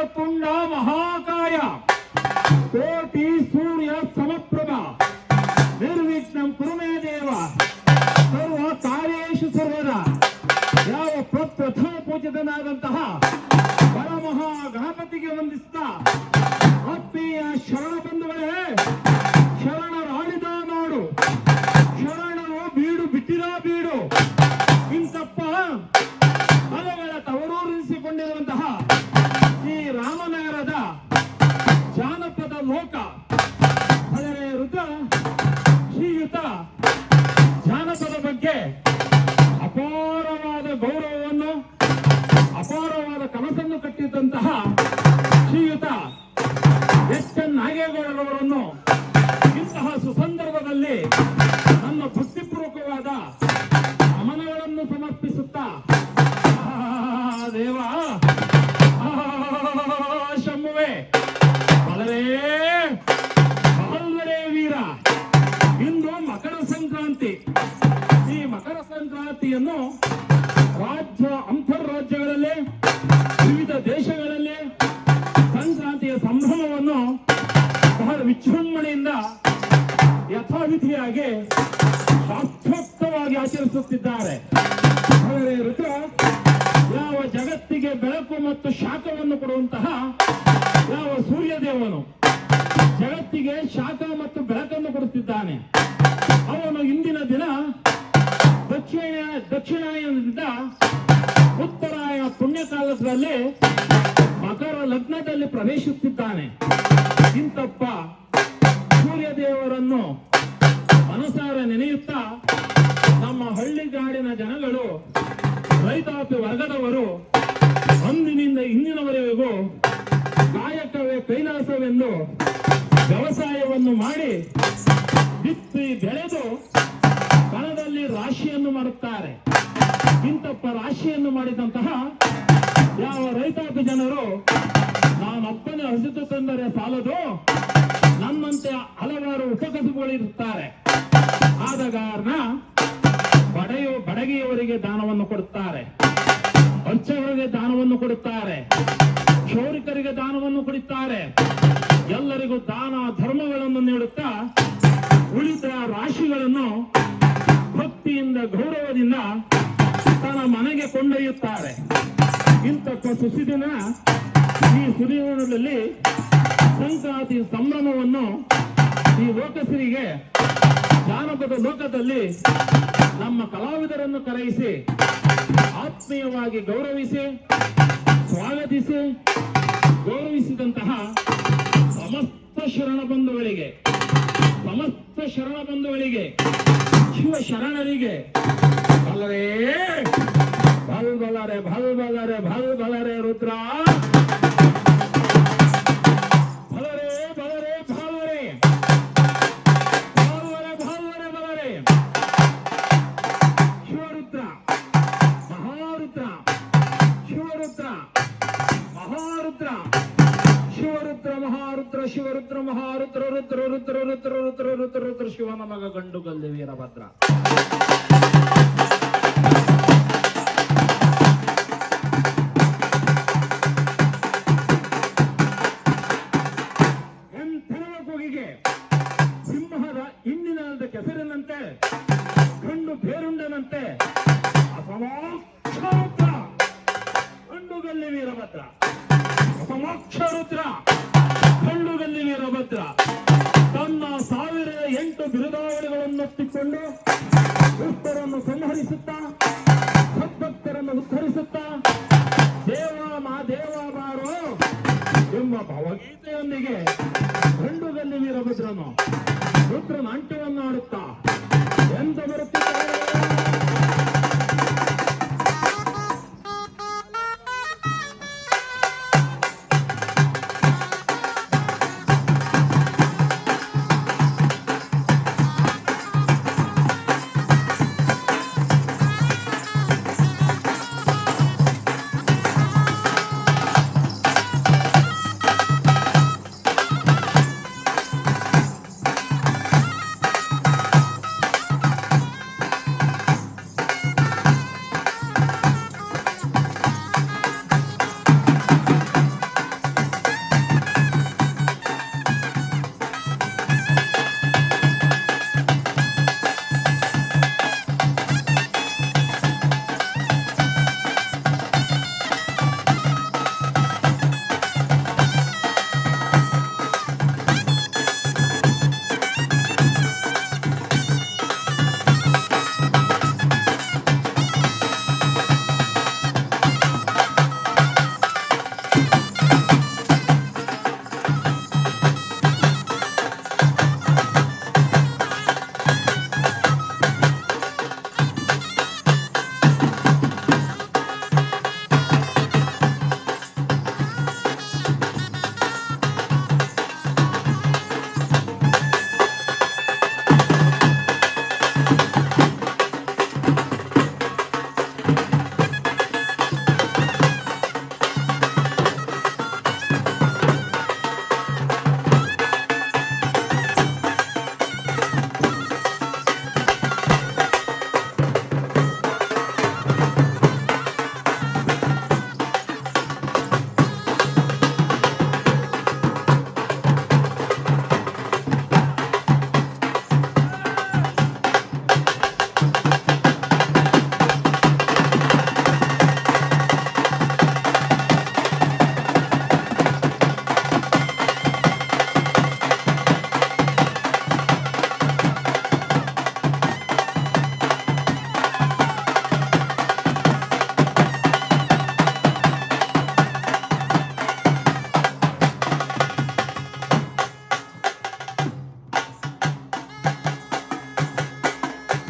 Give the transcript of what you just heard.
सर्वतुंड महाकाय। कोटि सूर्य समप्रभा। निर्विघ्न कुरुमे देव। सर्व कार्यु सर्वदा। ಯಾವ ಪ್ರಥಮ ಪೂಜಿತನಾದಂತಹ ಪರಮಹಾ ಗಣಪತಿಗೆ ವಂದಿಸ್ತಾ ಕನಸನ್ನು ಶ್ರೀಯುತ ಎಸ್ ಎನ್ ನಾಗೇಗೌಡರವರನ್ನು ಇಂತಹ ಸುಸಂದರ್ಭದಲ್ಲಿ ನನ್ನ ಭಕ್ತಿಪೂರ್ವಕವಾದ ನಮನಗಳನ್ನು ಸಮರ್ಪಿಸುತ್ತಾ ದೇವ! ಶಂಭುವೆ ಬಲರೇ ವೀರ! ಇಂದು ಮಕರ ಸಂಕ್ರಾಂತಿ. ಈ ಮಕರ ಸಂಕ್ರಾಂತಿಯನ್ನು ರಾಜ್ಯ, ಅಂತರ್ರಾಜ್ಯಗಳಲ್ಲಿ ವಿವಿಧ ದೇಶಗಳಲ್ಲಿ ಆಚರಿಸುತ್ತಿದ್ದಾರೆ ಆದರೆ ರುದ್ರ, ಯಾವ ಜಗತ್ತಿಗೆ ಬೆಳಕು ಮತ್ತು ಶಾಖವನ್ನು ಕೊಡುವಂತಹ ಯಾವ ಸೂರ್ಯದೇವನು ಜಗತ್ತಿಗೆ ಶಾಖ ಮತ್ತು ಬೆಳಕನ್ನು ಕೊಡುತ್ತಿದ್ದಾನೆ. ಅವನು ಇಂದಿನ ದಿನ ದಕ್ಷಿಣ, ದಕ್ಷಿಣಾಯನದಿಂದ ಉತ್ತರಾಯಣ ಪುಣ್ಯಕಾಲದಲ್ಲಿ ಮಕರ ಲಗ್ನದಲ್ಲಿ ಪ್ರವೇಶಿಸುತ್ತಿದ್ದಾನೆ. ಇಂತಪ್ಪ ಸೂರ್ಯದೇವರನ್ನು ಮನಸಾರ ನೆನೆಯುತ್ತಾ ನಮ್ಮ ಹಳ್ಳಿಗಾಡಿನ ಜನಗಳು, ರೈತಾಪಿ ವರ್ಗದವರು, ಅಂದಿನಿಂದ ಇಂದಿನವರೆಗೂ ಕಾಯಕವೇ ಕೈಲಾಸವೆಂದು ವ್ಯವಸಾಯವನ್ನು ಮಾಡಿ ಬಿತ್ತಿ ಬೆಳೆದು ಕಣದಲ್ಲಿ ರಾಶಿಯನ್ನು ಮಾಡುತ್ತಾರೆ. ಇಂತಪ್ಪ ರಾಶಿಯನ್ನು ಮಾಡಿದಂತಹ ಯಾವ ರೈತಾಪಿ ಜನರು ನಾನೊಬ್ಬನೇ ಹಸಿತು ತಂದರೆ ಸಾಲದು ನಮ್ಮಂತೆ ಹಲವಾರು ಉಪಕಸುಗಳಿರುತ್ತಾರೆ ಕೊಡುತ್ತಾರೆ. ಕ್ಷೌರಿಕರಿಗೆ ದಾನವನ್ನು ಕೊಡುತ್ತಾರೆ. ಎಲ್ಲರಿಗೂ ದಾನ ಧರ್ಮಗಳನ್ನು ನೀಡುತ್ತಾ ಉಳಿದ ರಾಶಿಗಳನ್ನು ಭಕ್ತಿಯಿಂದ, ಗೌರವದಿಂದ ತನ್ನ ಮನೆಗೆ ಕೊಂಡೊಯ್ಯುತ್ತಾರೆ. ಇಂಥ ಸುಸಿದಿನ ಈ ಸುದಿನದಲ್ಲಿ ಸಂಕ್ರಾಂತಿ ಸಂಭ್ರಮವನ್ನು ಈ ಲೋಕಸರಿಗೆ ಜಾನಪದ ಲೋಕದಲ್ಲಿ ನಮ್ಮ ಕಲಾವಿದರನ್ನು ಕರೆಯಿಸಿ ಆತ್ಮೀಯವಾಗಿ ಗೌರವಿಸಿ, ಸ್ವಾಗತಿಸಿ, ಗೌರವಿಸಿದಂತಹ ಸಮಸ್ತ ಶರಣ ಬಂಧುಗಳಿಗೆ, ಸಮಸ್ತ ಶರಣ ಬಂಧುಗಳಿಗೆ, ಶಿವ ಶರಣರಿಗೆ ಬಲರೇ ಬಲ್ ಬಲರೆ ಬಲ್ ಬಲರೆ ರುದ್ರ. ಮಹಾರುದ್ರ ಶಿವರುದ್ರ ಮಹಾರುದ್ರ ರುದ್ರ ರುದ್ರ ರುದ್ರ ರುದ್ರ ರುದ್ರ ರುದ್ರ ಶಿವ ಮಗ ಗಂಡು ಗಲ್ಲೆ ವೀರಭದ್ರ. ಕೂಗಿಗೆ ಸಿಂಹದ ಹಿಂದಿನ ಕೆಸರಿನಂತೆ, ಗಂಡು ಬೇರುಂಡನಂತೆ ಗಂಡು ಗಲ್ಲಿ ವೀರಭದ್ರ. ಅಪಮೋಕ್ಷ ರುದ್ರ. ಗಂಡುಗಲ್ಲಿ ವೀರಭದ್ರ ತನ್ನ ಸಾವಿರದ ಎಂಟು ಬಿರುದಾವಳಿಗಳನ್ನೊತ್ತಿಕೊಂಡು ಭಕ್ತರನ್ನು ಸಂಹರಿಸುತ್ತಾ ಸದ್ಭಕ್ತರನ್ನು ಉದ್ಧರಿಸುತ್ತಾ